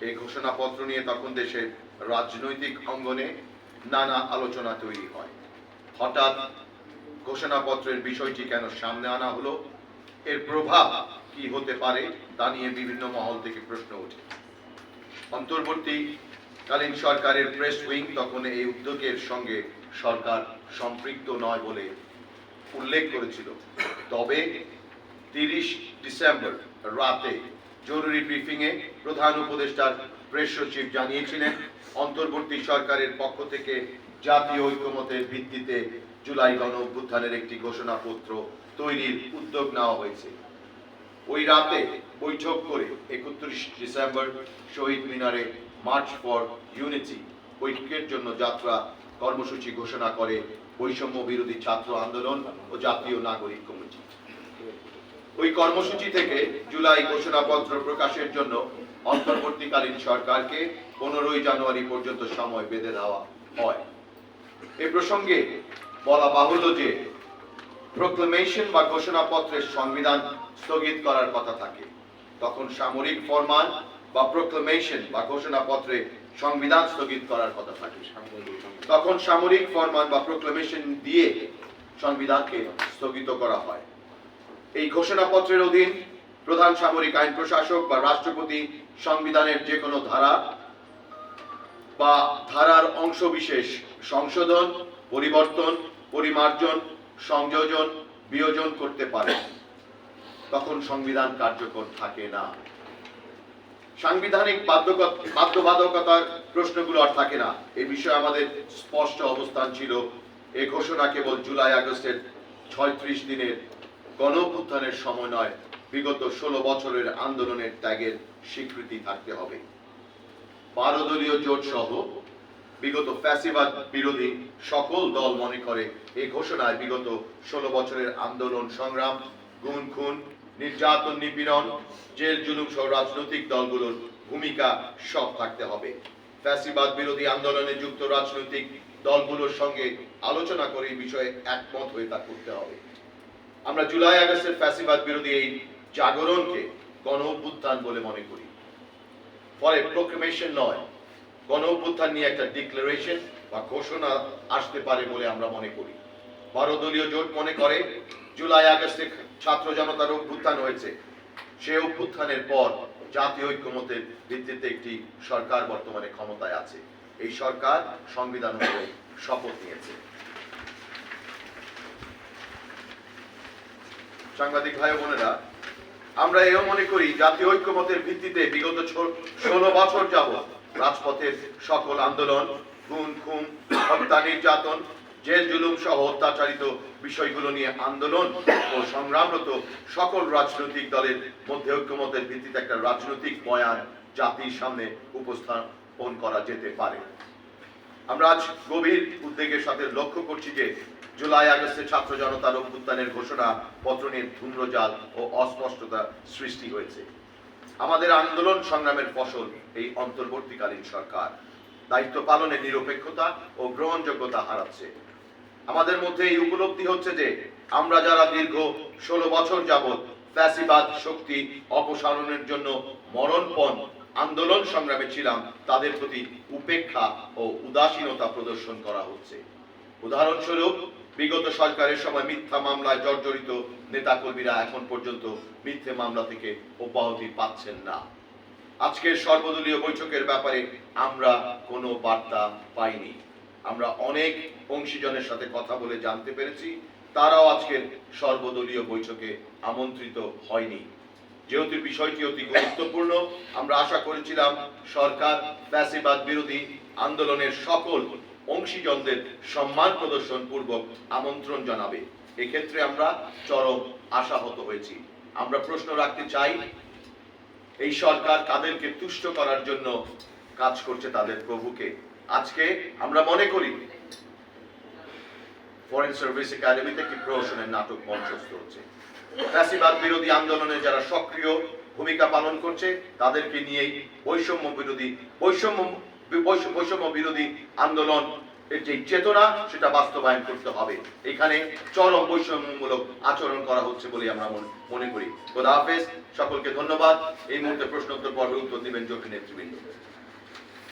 এই ঘোষণাপত্র নিয়ে তখন দেশের রাজনৈতিক অঙ্গনে নানা আলোচনা তৈরি হয়। হঠাৎ ঘোষণাপত্রের বিষয়টি কেন সামনে আনা হলো? এর প্রভাব কি হতে পারে তা নিয়ে বিভিন্ন মহল থেকে প্রশ্ন ওঠে। অন্তর্বর্তীকালীন সরকারের প্রেস উইং তখন এই উদ্যোগের সঙ্গে সরকার সম্পৃক্ত নয় বলে উল্লেখ করেছিল। তবে তিরিশ ডিসেম্বর রাতে জরুরি ব্রিফিংয়ে প্রধান উপদেষ্টার প্রেস সচিব জানিয়েছিলেন, অন্তর্বর্তী সরকারের পক্ষ থেকে জাতীয় ঐক্যমতের ভিত্তিতে জুলাই গণ অভ্যুত্থানের একটি ঘোষণাপত্র তৈরির উদ্যোগ নেওয়া হয়েছে। ওই রাতে বৈঠক করে একত্রিশ ডিসেম্বর শহীদ মিনারে মার্চ ফর ইউনিটি ঐক্যের জন্য যাত্রা কর্মসূচি ঘোষণা করে বৈষম্য বিরোধী ছাত্র আন্দোলন ও জাতীয় নাগরিক কমিটি। ওই কর্মসূচি থেকে জুলাই ঘোষণাপত্র প্রকাশের জন্য অন্তর্বর্তীকালীন সরকারকে পনেরোই জানুয়ারি পর্যন্ত সময় বেঁধে দেওয়া হয়। এ প্রসঙ্গে বলা বাহুল্য যে প্রোক্লেমেশন বা ঘোষণাপত্রের সংবিধান স্থগিত করার কথা থাকে। তখন সামরিক ফরমান বা প্রোক্লেমেশন বা ঘোষণাপত্রে সংবিধান স্থগিত করার কথা থাকে। তখন সামরিক ফরমান বা প্রোক্লেমেশন দিয়ে সংবিধানকে স্থগিত করা হয়। এই ঘোষণাপত্রের অধীন প্রধান সামরিক আইন প্রশাসক বা রাষ্ট্রপতি সংবিধানের যে কোনো ধারা বা ধারার অংশবিশেষ সংশোধন, পরিবর্তন, পরিমার্জন, সংযোজন, বিয়োজন করতে পারে। তখন সংবিধান কার্যকর থাকে না। সাংবিধানিক বাধ্যবাধকতার প্রশ্নগুলো আর থাকে না। এই বিষয়ে আমাদের স্পষ্ট অবস্থান ছিল। এই ঘোষণা কেবল জুলাই আগস্টের ছয়ত্রিশ দিনের গণ অভ্যুত্থানের সময় নয়, বিগত ষোলো বছরের আন্দোলনের ত্যাগের স্বীকৃতি থাকতে হবে। বারো দলীয় জোট সহ বিগত ফ্যাসিবাদ বিরোধী সকল দল মনে করে এই ঘোষণায় বিগত ষোলো বছরের আন্দোলন সংগ্রাম গুণ খুন, নির্যাতন, নিপীড়ন, জেল, জুলুম সহ রাজনৈতিক দলগুলোর ভূমিকা সব থাকতে হবে। ফ্যাসিবাদ বিরোধী আন্দোলনে যুক্ত রাজনৈতিক দলগুলোর সঙ্গে আলোচনা করে এই বিষয়ে একমত হয়ে তা করতে হবে। আমরা জুলাই আগস্টের ফ্যাসিবাদ বিরোধী এই জাগরণকে গণ অভ্যুত্থান বলে মনে করি। ফলে প্রোক্লেমেশন নয়, গণ অভ্যুত্থান নিয়ে একটা ডিক্লারেশন বা ঘোষণা আসতে পারে বলে আমরা মনে করি। দলীয় জোট মনে করে, জুলাই আগস্টে ছাত্র জনতার অভ্যুত্থান হয়েছে। সে অভ্যুত্থানের পর জাতীয় ঐক্যমতের ভিত্তিতে একটি সরকার বর্তমানে ক্ষমতায় আছে। এই সরকার সংবিধান অনুযায়ী শপথ নিয়েছে। সাংবাদিক ভাই বোনেরা, আমরা এও মনে করি জাতীয় ঐক্যমতের ভিত্তিতে বিগত ষোলো বছর যাবৎ রাজপথের সকল আন্দোলন গুম খুন, হত্যা, নির্যাতন, জেল, জুলুম সহ অত্যাচারিত বিষয়গুলো নিয়ে আন্দোলন ও সংগ্রামরত সকল রাজনৈতিক দলের মধ্যে ঐক্যমতের ভিত্তিতে একটা রাজনৈতিক বয়ান জাতির সামনে উপস্থাপন করা যেতে পারে। আমরা আজ গভীর উদ্বেগের সাথে লক্ষ্য করছি যে জুলাই, আগস্টে ছাত্র জনতার অভ্যুত্থানের ঘোষণা পত্র নিয়ে ধূম্রজাল ও অস্পষ্টতা সৃষ্টি হয়েছে। আমাদের আন্দোলন সংগ্রামের ফসল এই অন্তর্বর্তীকালীন সরকার। দায়িত্ব পালনে নিরপেক্ষতা ও গ্রহণযোগ্যতা হারাচ্ছে। আমাদের মধ্যে এই উপলব্ধি হচ্ছে যে, আমরা যারা দীর্ঘ ষোলো বছর যাবৎ ফ্যাসিবাদ শক্তি অপসারণের জন্য মরণপণ আন্দোলন সংগ্রামে ছিলাম, তাদের প্রতি উপেক্ষা ও উদাসীনতা প্রদর্শন করা হচ্ছে। উদাহরণস্বরূপ বিগত সরকারের সময় মিথ্যা মামলায় জর্জরিত নেতাকর্মীরা এখন পর্যন্ত মিথ্যে মামলা থেকে অব্যাহতি পাচ্ছেন না। আজকের সর্বদলীয় বৈঠকের ব্যাপারে আমরা কোনো বার্তা পাইনি। আমরা অনেক অংশীজনের সাথে কথা বলে জানতে পেরেছি, তারাও আজকের সর্বদলীয় বৈঠকে আমন্ত্রিত হয়নি। যেহেতু বিষয়টি অতি গুরুত্বপূর্ণ, আমরা আশা করেছিলাম সরকার ফ্যাসিবাদ বিরোধী আন্দোলনের সকল অংশীজনদের সম্মান প্রদর্শন পূর্বক আমন্ত্রণ জানাবে। এক্ষেত্রে আমরা চরম আশাহত হয়েছি। আমরা প্রশ্ন রাখতে চাই, এই সরকার কাদেরকে তুষ্ট করার জন্য কাজ করছে তাদের প্রভুকে? আজকে আমরা মনে করি ফরেন সার্ভিস একাডেমিতে একটি প্রহসনের নাটক মঞ্চস্থ হচ্ছে। ফ্যাসিবাদ বিরোধী আন্দোলনে যারা সক্রিয় ভূমিকা পালন করছে, তাদেরকে নিয়েই বৈষম্য বিরোধী, বৈষম্য বৈষ- বৈষম্য বিরোধী আন্দোলন এর যে চেতনা, সেটা বাস্তবায়ন করতে হবে। এখানে চরম বৈষম্যমূলক আচরণ করা হচ্ছে বলে আমরা মনে- করি। খোদা হাফেজ, সকলকে ধন্যবাদ। এই মুহূর্তে প্রশ্ন উত্তর পর্বে উত্তর দিবেন যোগ্য নেতৃবৃন্দ।